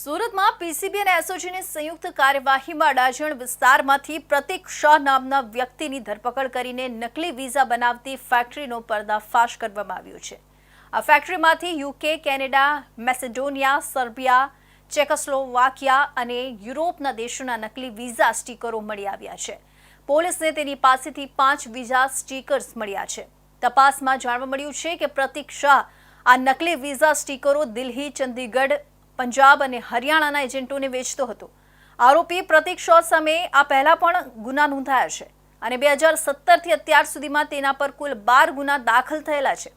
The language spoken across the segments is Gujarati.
સુરતમાં પીસીબી અને એસઓજીની સંયુક્ત કાર્યવાહીમાં અડાજણ વિસ્તારમાંથી પ્રતિક શાહ નામના વ્યક્તિની ધરપકડ કરીને નકલી વિઝા બનાવતી ફેક્ટરીનો પર્દાફાશ કરવામાં આવ્યો છે. આ ફેક્ટરીમાંથી UK, Canada, Macedonia, Serbia, Czechoslovakia અને યુરોપના દેશોના નકલી વિઝા સ્ટીકરો મળી આવ્યા છે. પોલીસને તેની પાસેથી પાંચ વિઝા સ્ટીકર્સ મળ્યા છે. તપાસમાં જાણવા મળ્યું છે કે પ્રતિક શાહ આ નકલી વિઝા સ્ટીકરો દિલ્હી, ચંદીગઢ પંજાબ અને હરિયાણાના એજન્ટોને વેચતો હતો. આરોપી પ્રતિક શો સામે આ પહેલા પણ ગુના નોંધાયા છે અને બે હજાર સત્તરથી અત્યાર સુધીમાં તેના પર કુલ બાર ગુના દાખલ થયેલા છે.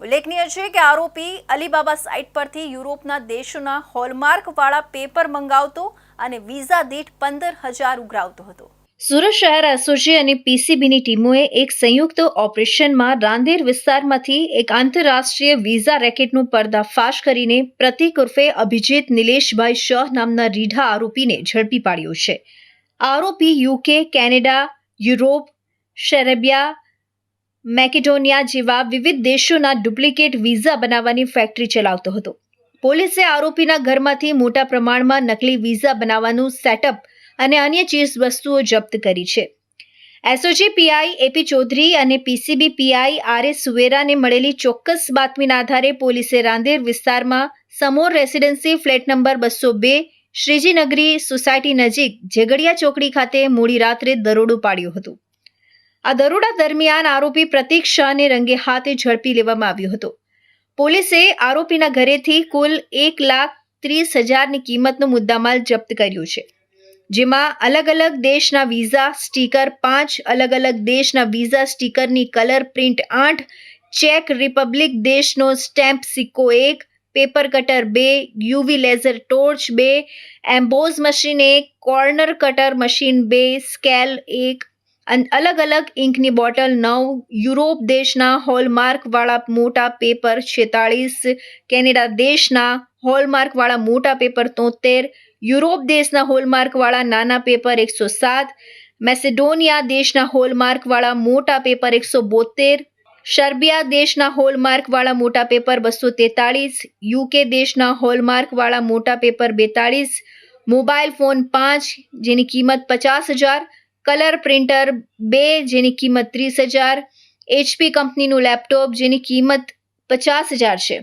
ઉલ્લેખનીય છે કે આરોપી અલીબાબા સાઇટ પરથી યુરોપના દેશોના હોલમાર્કવાળા પેપર મંગાવતો અને વિઝા દીઠ પંદર હજાર ઉઘરાવતો હતો. સુરત શહેર એસઓજી અને પીસીબીની ટીમોએ એક સંયુક્ત ઓપરેશનમાં રાંદેર વિસ્તારમાંથી એક આંતરરાષ્ટ્રીય વિઝા રેકેટનું પર્દાફાશ કરીને પ્રતિક ઉર્ફે અભિજીત નિલેશભાઈ શાહ નામના રીઢા આરોપીને ઝડપી પાડ્યો છે. આરોપી UK, Canada, Europe, Serbia, Macedonia જેવા વિવિધ દેશોના ડુપ્લિકેટ વિઝા બનાવવાની ફેક્ટરી ચલાવતો હતો. પોલીસે આરોપીના ઘરમાંથી મોટા પ્રમાણમાં નકલી વિઝા બનાવવાનું સેટઅપ અને અન્ય ચીજ વસ્તુઓ જપ્ત કરી છે. એસઓજી પીઆઈ એપી ચૌધરી અને પીસીબી પીઆઈ આર એસ સુવેરાને મળેલી ચોક્કસ બાતમીના આધારે પોલીસે રાંદેર વિસ્તારમાં સમોર રેસિડેન્સી ફ્લેટ નંબર બસો બે, શ્રીજીનગરી સોસાયટી નજીક ઝઘડિયા ચોકડી ખાતે મોડી રાત્રે દરોડો પાડ્યો હતો. આ દરોડા દરમિયાન આરોપી પ્રતીક શાહને રંગે હાથે ઝડપી લેવામાં આવ્યો હતો. પોલીસે આરોપીના ઘરેથી કુલ એક લાખ ત્રીસ હજારની કિંમતનો મુદ્દામાલ જપ્ત કર્યો છે. જેમાં અલગ અલગ દેશના વિઝા સ્ટીકર પાંચ અલગ અલગ દેશના વિઝા સ્ટીકરની કલર પ્રિન્ટ આઠ ચેક રિપબ્લિક દેશનો સ્ટેમ્પ સિક્કો એક પેપર કટર બે યુવી લેઝર ટોર્ચ બે એમ્બોઝ મશીન એક કોર્નર કટર મશીન બે સ્કેલ એક, અન- અલગ અલગ ઇંકની બોટલ નવ, યુરોપ દેશના હોલમાર્કવાળા મોટા પેપર છેતાળીસ, કેનેડા દેશના હોલમાર્કવાળા મોટા પેપર તોતેર યુરોપ દેશના હોલમાર્કવાળા નાના પેપર એકસો સાત, મેસેડોનિયા દેશના હોલમાર્કવાળા મોટા પેપર એકસો બોતેર સર્બિયા દેશના હોલમાર્કવાળા મોટા પેપર બસો તેતાળીસ, યુકે દેશના હોલમાર્કવાળા મોટા પેપર બેતાળીસ, મોબાઈલ ફોન પાંચ, જેની કિંમત પચાસ હજાર, કલર પ્રિન્ટર બે, જેની કિંમત ત્રીસ હજાર, એચપી કંપનીનું લેપટોપ, જેની કિંમત પચાસ હજાર છે.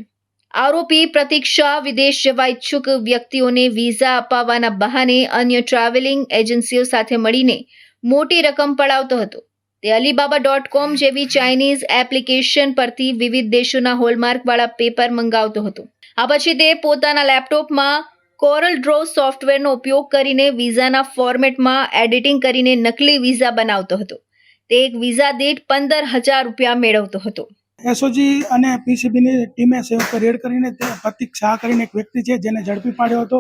આરોપી પ્રતીક શાહ વિદેશ જવા ઈચ્છુક વ્યક્તિઓને વિઝા અપાવવાના બહાને અન્ય ટ્રાવેલિંગ એજન્સીઓ સાથે મળીને મોટી રકમ પડાવતો હતો. તે અલીબાબા ડોટ કોમ જેવી ચાઇનીઝ એપ્લિકેશન પરથી વિવિધ દેશોના હોલમાર્કવાળા પેપર મંગાવતો હતો. આ પછી તે પોતાના લેપટોપમાં કોરલ ડ્રો સોફ્ટવેરનો ઉપયોગ કરીને વિઝાના ફોર્મેટમાં એડિટિંગ કરીને નકલી વિઝા બનાવતો હતો. તે એક વિઝા દીઠ પંદર હજાર રૂપિયા મેળવતો હતો. એસઓજી અને પીસીબીની ટીમે સંયુક્ત રેડ કરીને તે પ્રતિક શાહ કરીને એક વ્યક્તિ છે જેને ઝડપી પાડ્યો હતો.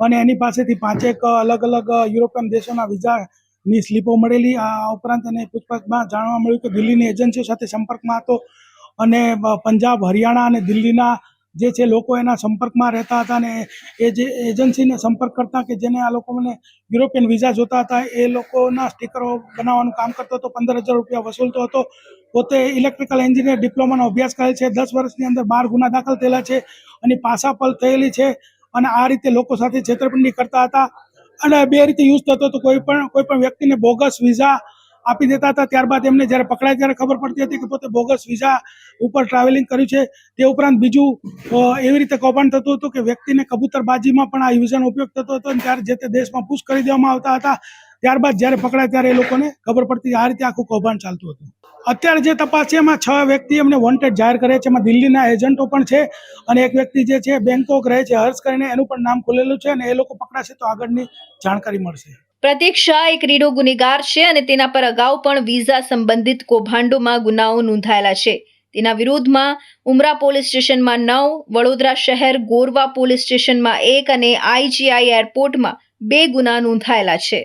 અને એની પાસેથી પાંચેક અલગ અલગ યુરોપિયન દેશોના વિઝાની સ્લીપો મળેલી. આ ઉપરાંત એને પૂછપરછમાં જાણવા મળ્યું કે દિલ્હીની એજન્સીઓ સાથે સંપર્કમાં હતો. અને પંજાબ, હરિયાણા અને દિલ્હીના જે છે, લોકો એના સંપર્કમાં રહેતા હતા અને એ જે એજન્સીને સંપર્ક કરતા કે જેને આ લોકોને યુરોપિયન વિઝા જોતા હતા, એ લોકોના સ્ટીકરો બનાવવાનું કામ કરતો હતો, પંદર હજાર રૂપિયા વસૂલતો હતો. પોતે ઇલેક્ટ્રિકલ એન્જિનિયર ડિપ્લોમાનો અભ્યાસ કરેલ છે, દસ વર્ષની અંદર બાર ગુના દાખલ થયેલા છે અને પાસાપલ થયેલી છે અને આ રીતે લોકો સાથે છેતરપિંડી કરતા હતા. અને બે રીતે યુઝ થતો હતો, કોઈ પણ કોઈ પણ વ્યક્તિને બોગસ વિઝા આપી દેતા હતા. ત્યારબાદ એમને જ્યારે પકડાય ત્યારે ખબર પડતી હતી કે પોતે બોગસ વિઝા ઉપર ટ્રાવેલિંગ કર્યું છે. તે ઉપરાંત બીજું એવી રીતે કૌભાંડ થતું હતું કે વ્યક્તિને કબૂતરબાજીમાં પણ આ વિઝાનો ઉપયોગ થતો હતો અને ત્યારે જે તે દેશમાં પુશ કરી દેવામાં આવતા હતા. ત્યારબાદ જ્યારે પકડાય ત્યારે એ લોકોને ખબર પડતી આ રીતે આખું કૌભાંડ ચાલતું હતું. અત્યારે જે તપાસ છે, એમાં છ વ્યક્તિ એમને વોન્ટેડ જાહેર કરે છે. એમાં દિલ્હીના એજન્ટો પણ છે અને એક વ્યક્તિ જે છે બેંકોક રહે છે. હર્ષ કરીને એનું પણ નામ ખુલેલું છે અને એ લોકો પકડાશે તો આગળની જાણકારી મળશે. પ્રતીક શાહ એક રીડો ગુનેગાર છે અને તેના પર અગાઉ પણ વિઝા સંબંધિત કૌભાંડોમાં ગુનાઓ નોંધાયેલા છે. તેના વિરોધમાં ઉમરા પોલીસ સ્ટેશનમાં નવ, વડોદરા શહેર ગોરવા પોલીસ સ્ટેશનમાં એક અને આઈજીઆઈ એરપોર્ટમાં બે ગુના નોંધાયેલા છે.